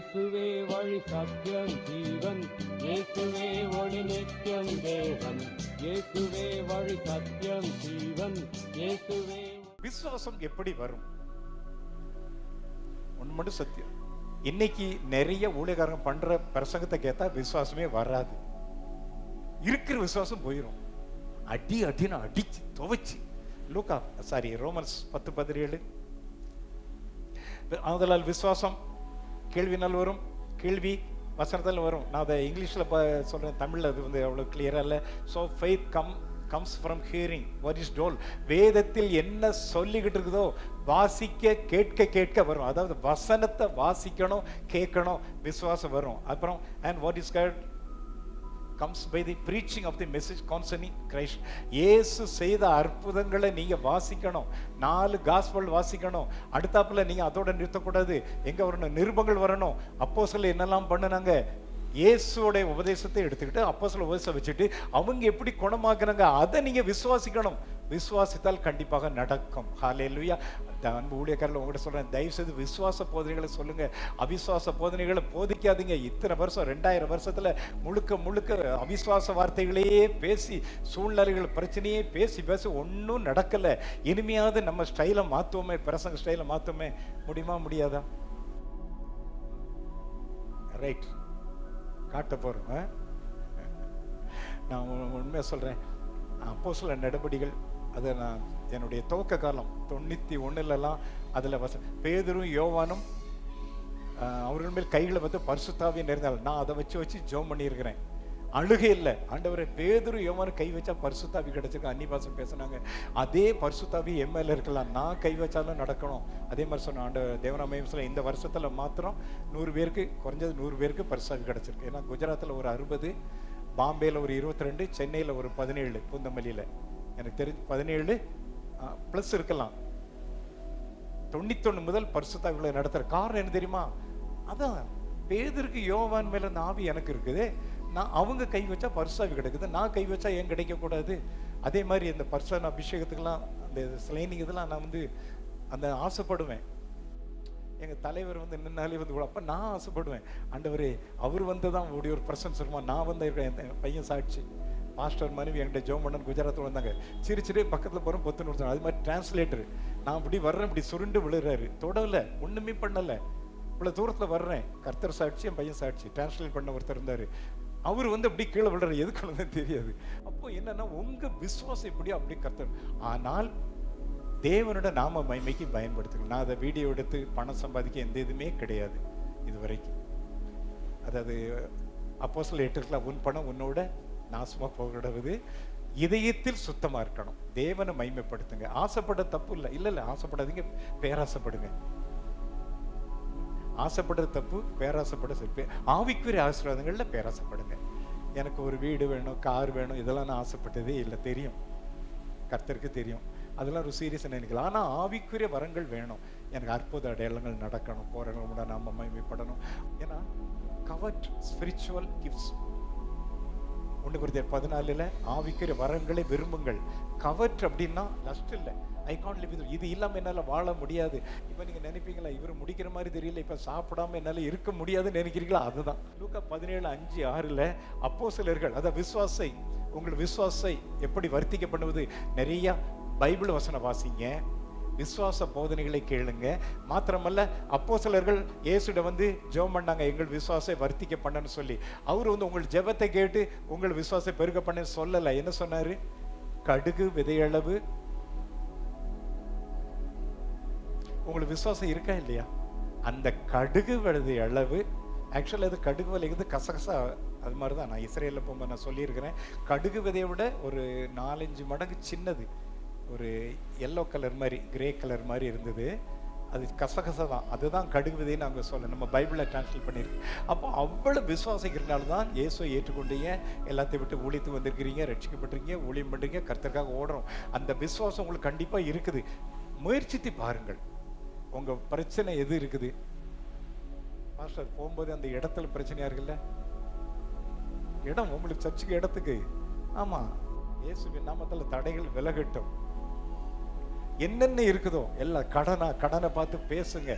இயேசுவே வழி சத்தியம் ஜீவன். இயேசுவே ஒளி நித்தியம் தேவன். இயேசுவே வழி சத்தியம் ஜீவன். இயேசுவே விசுவாசம் எப்படி வரும்? ஒன்று மட்டும் சத்தியம். இன்னைக்கு நிறைய ஊழியக்காரங்க பண்ற பிரசங்கத்தை கேட்டா விசுவாசமே வராது. இருக்கிற விசுவாசம் போயிடும் அடி அடின்னு அடிச்சு துவைச்சு. லூக்கா சாரி ரோமன்ஸ் பத்து பதினேழு. ஆதலால் விசுவாசம் கேள்வினால் வரும் கேள்வி வசனத்தில் வரும். நான் அதை இங்கிலீஷில் சொல்கிறேன் தமிழில் அது வந்து அவ்வளோ கிளியராக இல்லை. So faith come comes from hearing what is told வேதத்தில் என்ன சொல்லிக்கிட்டு இருக்குதோ வாசிக்க கேட்க கேட்க வரும். அதாவது வசனத்தை வாசிக்கணும் கேட்கணும் விசுவாசம் வரும். அப்புறம் and what is got comes by the preaching of the message concerning Christ இயேசு செய்த அற்புதங்களை நீங்கள் வாசிக்கணும். நாலு காஸ்பல் வாசிக்கணும். அடுத்தாப்புல நீங்கள் அதோட நிறுத்தக்கூடாது. எங்கே வரணும்? நிருபங்கள் வரணும். அப்போ சொல்ல என்னெல்லாம் பண்ணுனாங்க? இயேசுவோடைய உபதேசத்தை எடுத்துக்கிட்டு அப்போ சொல்ல உபதேசம் வச்சுட்டு அவங்க எப்படி குணமாக்குறாங்க? அதை நீங்கள் விசுவாசிக்கணும். விசுவாசித்தால் கண்டிப்பாக நடக்கும். ஹாலே லூயா அன்பு ஊழியக்காரில் உங்கள்கிட்ட சொல்கிறேன் தயவு செய்து விசுவாச போதனைகளை சொல்லுங்கள் அவிசுவாச போதனைகளை போதிக்காதீங்க. இத்தனை வருஷம் ரெண்டாயிரம் வருஷத்தில் முழுக்க முழுக்க அவிசுவாச வார்த்தைகளையே பேசி சூழ்நிலைகள் பிரச்சனையே பேசி பேசி ஒன்றும் நடக்கலை. இனிமையாவது நம்ம ஸ்டைலை மாற்றுவோமே பிரசங்க ஸ்டைலை மாற்றுவோமே முடியுமா முடியாதா? ரைட் காட்ட போகிறோம் ஆ? நான் உண்மையாக சொல்கிறேன் அப்போ சில நடவடிக்கைகள் அதை நான் என்னுடைய துவக்க காலம் தொண்ணூத்தி ஒன்றுலலாம் அதுல வச பேதரும் யோவானும் அவர்கள் மேல் கைகளை வந்து பரிசுத்தாவே நிறைந்தால் நான் அதை வச்சு வச்சு ஜோம் பண்ணியிருக்கிறேன். அழுகை இல்லை. ஆண்டவர் பேதரும் யோவானு கை வச்சா பரிசுத்தாவி கிடைச்சிருக்கு. அன்னிபாசம் பேசுனாங்க. அதே பரிசுத்தாவி என் இருக்கலாம். நான் கை வச்சாலும் நடக்கணும். அதே மாதிரி சொன்ன ஆண்டு தேவராமயம்ஸ்ல இந்த வருஷத்தில் மாத்திரம் நூறு பேருக்கு குறைஞ்சது நூறு பேருக்கு பரிசுத்தாவி கிடைச்சிருக்கு. ஏன்னா குஜராத்தில் ஒரு அறுபது பாம்பேயில் ஒரு இருபத்தி ரெண்டு சென்னையில் ஒரு பதினேழு பூந்தமல்லியில். எனக்கு தெரிஞ்சு பதினேழு ப்ளஸ் இருக்கலாம். தொண்ணூத்தொன்னு முதல் பரிசுத்தாவிகளை நடத்துற காரணம் என்ன தெரியுமா? அதான் பேதருக்கு யோவான் மேல அந்த ஆவி எனக்கு இருக்குது. நான் அவங்க கை வச்சா பரிசாவி கிடைக்குது நான் கை வச்சா ஏன் கிடைக்க கூடாது அதே மாதிரி இந்த பர்சன் அபிஷேகத்துக்கெல்லாம் அந்த ஸ்லைனிங் இதெல்லாம் நான் வந்து அந்த ஆசைப்படுவேன். எங்க தலைவர் வந்து நின்னாலே வந்து கூட அப்ப நான் ஆசைப்படுவேன். ஆண்டவரே அவர் வந்து தான் ஒரு பர்சன் சொல்லுமா நான் வந்து இருக்கேன் என் பையன் சாட்சி. பாஸ்டர் மனைவி என்கிட்ட ஜோம் பண்ணன் குஜராத்தில் வந்தாங்க சிரிச்சிட்டு பக்கத்தில் போகிறோம் பொத்து நிறுத்தணும் அது மாதிரி டிரான்ஸ்லேட்டர் நான் இப்படி வர்றேன் இப்படி சுருண்டு விழுறாரு தொடலை ஒன்றுமே பண்ணலை இவ்வளோ தூரத்தில் வர்றேன் கர்த்தர் சாட்சி என் பையன் சாட்சி டிரான்ஸ்லேட் பண்ண ஒருத்தர் இருந்தார் அவர் வந்து அப்படி கீழே விழுற எதுக்குன்னு தெரியாது அப்போ என்னன்னா உங்கள் விசுவாசம் எப்படியோ அப்படி கர்த்தர் ஆனால் தேவனோட நாம மைமைக்கு பயன்படுத்துங்க நான் அதை வீடியோ எடுத்து பணம் சம்பாதிக்க எந்த இதுவுமே கிடையாது இது வரைக்கும் அதாவது அப்போ சொல்ல எட்டுக்கலாம் உன் பணம் உன்னோட நாசமாக போகிறது இதயத்தில் சுத்தமாக இருக்கணும். தேவனை மைமைப்படுத்துங்க ஆசைப்பட தப்பு இல்லை. இல்லை இல்லை ஆசைப்படாதீங்க. பேராசைப்படுங்க. ஆசைப்படுற தப்பு பேராசைப்பட சரி ஆவிக்குரிய ஆசீர்வாதங்களில் பேராசைப்படுங்க. எனக்கு ஒரு வீடு வேணும் கார் வேணும் இதெல்லாம் நான் ஆசைப்பட்டதே இல்லை. தெரியும். கர்த்தருக்கு தெரியும். அதெல்லாம் ஒரு சீரியஸ் நினைக்கலாம் ஆனால் ஆவிக்குரிய வரங்கள் வேணும். எனக்கு அற்புத அடையாளங்கள் நடக்கணும். போறவங்களோட நாம் மைமைப்படணும் ஏன்னா கவர்ட் ஸ்பிரிச்சுவல் கிஃப்ட்ஸ் ஒன்று குறித்த பதினாலில் ஆவிக்கிற வரங்களை விரும்புங்கள். கவர்ட் அப்படின்னா லஸ்ட் இல்லை. ஐ காண்ட் லிவ் இது இல்லாமல் என்னால் வாழ முடியாது. இப்போ நீங்கள் நினைப்பீங்களா இவர் முடிக்கிற மாதிரி தெரியல இப்போ சாப்பிடாம என்னால் இருக்க முடியாதுன்னு நினைக்கிறீங்களா? அதுதான். லூக்கா பதினேழு அஞ்சு ஆறில் அப்போ சிலர்கள் அதான் விஸ்வாசை உங்கள் விஸ்வாசை எப்படி வர்த்திக்க பண்ணுவது நிறையா பைபிள் வசனம் வாசிங்க. விசுவாச போதனைகளை கேளுங்க. மாத்திரமல்ல அப்போ சிலர்கள் இயேசுட வந்து ஜெபம் பண்ணாங்க எங்கள் விசுவாசை வர்த்திக்க பண்ணன்னு சொல்லி. அவர் வந்து உங்கள் ஜெபத்தை கேட்டு உங்கள் விசுவாசை பெருக பண்ண சொல்லலை. என்ன சொன்னாரு? கடுகு விதையளவு. உங்களுக்கு விசுவாசம் இருக்கா இல்லையா? அந்த கடுகு விதை அளவு ஆக்சுவலாக அது கடுகு விலைக்கு கசகசா அது மாதிரி தான் நான் இஸ்ரேலில் போகும்போது நான் சொல்லியிருக்கிறேன். கடுகு விதையை விட ஒரு நாலஞ்சு மடங்கு சின்னது. ஒரு எல்லோ கலர் மாதிரி கிரே கலர் மாதிரி இருந்தது. அது கசகச தான். அதுதான் கடுகு விதைன்னு நாங்கள் சொல்ல நம்ம பைபிளில் டிரான்ஸ்லேட் பண்ணியிருக்கோம் அப்போ அவ்வளோ விசுவாசிக்கிறனால தான் இயேசுவை ஏற்றுக்கொண்டீங்க எல்லாத்தையும் விட்டு ஒழித்து வந்திருக்கிறீங்க ரட்சிக்கப்பட்டிருக்கீங்க ஊழியம் பண்ணுறீங்க கர்த்தருக்காக ஓடுறோம். அந்த விசுவாசம் உங்களுக்கு கண்டிப்பாக இருக்குது. முயற்சித்து பாருங்கள். உங்கள் பிரச்சனை எது இருக்குது? மாஸ்டர் போகும்போது அந்த இடத்துல பிரச்சனையாக இருக்குல்ல? இடம் உங்களுக்கு சர்ச்சுக்கு இடத்துக்கு. ஆமாம் இயேசுவின் நாமத்தில் தடைகள் விலகட்டும். என்னென்ன இருக்குதோ எல்லாம் கடனா கடனை பார்த்து பேசுங்க.